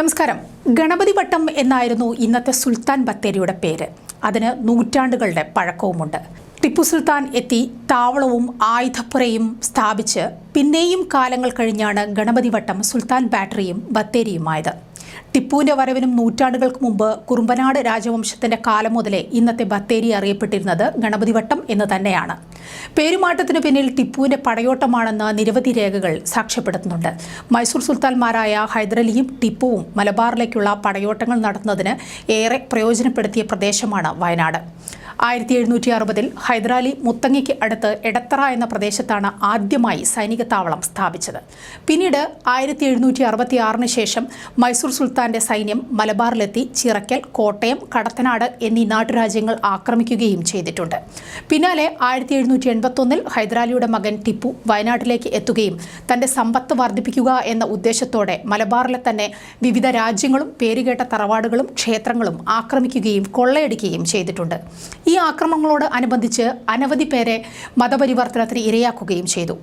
നമസ്കാരം. ഗണപതി വട്ടം എന്നായിരുന്നു ഇന്നത്തെ സുൽത്താൻ ബത്തേരിയുടെ പേര്. അതിന് നൂറ്റാണ്ടുകളുടെ പഴക്കവുമുണ്ട്. ടിപ്പു സുൽത്താൻ എത്തി താവളവും ആയുധപ്പുരയും സ്ഥാപിച്ച് പിന്നെയും കാലങ്ങൾ കഴിഞ്ഞാണ് ഗണപതി വട്ടം സുൽത്താൻ ബാറ്ററിയും ബത്തേരിയുമായത്. ടിപ്പുവിന്റെ വരവിനും നൂറ്റാണ്ടുകൾക്ക് മുമ്പ് കുറുമ്പനാട് രാജവംശത്തിന്റെ കാലം മുതലേ ഇന്നത്തെ ബത്തേരി അറിയപ്പെട്ടിരുന്നത് ഗണപതി വട്ടം എന്ന് തന്നെയാണ്. പേരുമാറ്റത്തിന് പിന്നിൽ ടിപ്പുവിന്റെ പടയോട്ടമാണെന്ന് നിരവധി രേഖകൾ സാക്ഷ്യപ്പെടുത്തുന്നുണ്ട്. മൈസൂർ സുൽത്താൻമാരായ ഹൈദരലിയും ടിപ്പുവും മലബാറിലേക്കുള്ള പടയോട്ടങ്ങൾ നടത്തുന്നതിന് ഏറെ പ്രയോജനപ്പെടുത്തിയ പ്രദേശമാണ് വയനാട്. ആയിരത്തി എഴുന്നൂറ്റി അറുപതിൽ ഹൈദരാലി മുത്തങ്ങയ്ക്ക് അടുത്ത് എടത്തറ എന്ന പ്രദേശത്താണ് ആദ്യമായി സൈനിക താവളം സ്ഥാപിച്ചത്. പിന്നീട് ആയിരത്തി എഴുന്നൂറ്റി അറുപത്തി ആറിന് ശേഷം മൈസൂർ സുൽത്താന്റെ സൈന്യം മലബാറിലെത്തി ചിറക്കൽ കോട്ടയം കടത്തനാട് എന്നീ നാട്ടുരാജ്യങ്ങൾ ആക്രമിക്കുകയും ചെയ്തിട്ടുണ്ട്. പിന്നാലെ ആയിരത്തി എഴുന്നൂറ്റി എൺപത്തൊന്നിൽ ഹൈദരാലിയുടെ മകൻ ടിപ്പു വയനാട്ടിലേക്ക് എത്തുകയും തന്റെ സമ്പത്ത് വർദ്ധിപ്പിക്കുക എന്ന ഉദ്ദേശത്തോടെ മലബാറിലെ തന്നെ വിവിധ രാജ്യങ്ങളും പേരുകേട്ട തറവാടുകളും ക്ഷേത്രങ്ങളും ആക്രമിക്കുകയും കൊള്ളയടിക്കുകയും ചെയ്തിട്ടുണ്ട്. ഈ ആക്രമണങ്ങളോട് അനുബന്ധിച്ച് അനവധി പേരെ മതപരിവർത്തനത്തിന് ഇരയാക്കുകയും ചെയ്തു.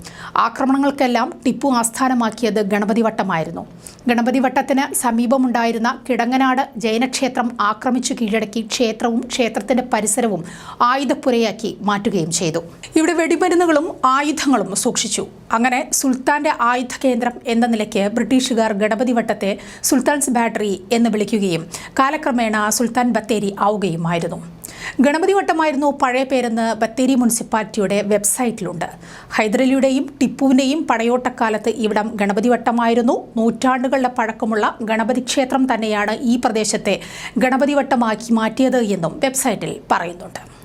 ആക്രമണങ്ങൾക്കെല്ലാം ടിപ്പു ആസ്ഥാനമാക്കിയത് ഗണപതി വട്ടമായിരുന്നു. ഗണപതി വട്ടത്തിന് സമീപമുണ്ടായിരുന്ന കിടങ്ങനാട് ജൈനക്ഷേത്രം ആക്രമിച്ചു കീഴടക്കി ക്ഷേത്രവും ക്ഷേത്രത്തിന്റെ പരിസരവും ആയുധപ്പുരയാക്കി മാറ്റുകയും ചെയ്തു. ഇവിടെ വെടിമരുന്നുകളും ആയുധങ്ങളും സൂക്ഷിച്ചു. അങ്ങനെ സുൽത്താന്റെ ആയുധ കേന്ദ്രം എന്ന നിലയ്ക്ക് ബ്രിട്ടീഷുകാർ ഗണപതി വട്ടത്തെ സുൽത്താൻസ് ബാറ്ററി എന്ന് വിളിക്കുകയും കാലക്രമേണ സുൽത്താൻ ബത്തേരി ആവുകയുമായിരുന്നു. ഗണപതി വട്ടമായിരുന്നു പഴയ പേരെന്ന് ബത്തേരി മുനിസിപ്പാലിറ്റിയുടെ വെബ്സൈറ്റിലുണ്ട്. ഹൈദരലിയുടെയും ടിപ്പുവിന്റെയും പടയോട്ടക്കാലത്ത് ഇവിടം ഗണപതി വട്ടമായിരുന്നു. നൂറ്റാണ്ടുകളുടെ പഴക്കമുള്ള ഗണപതി ക്ഷേത്രം തന്നെയാണ് ഈ പ്രദേശത്തെ ഗണപതി വട്ടമാക്കി മാറ്റിയത് എന്നും വെബ്സൈറ്റിൽ പറയുന്നുണ്ട്.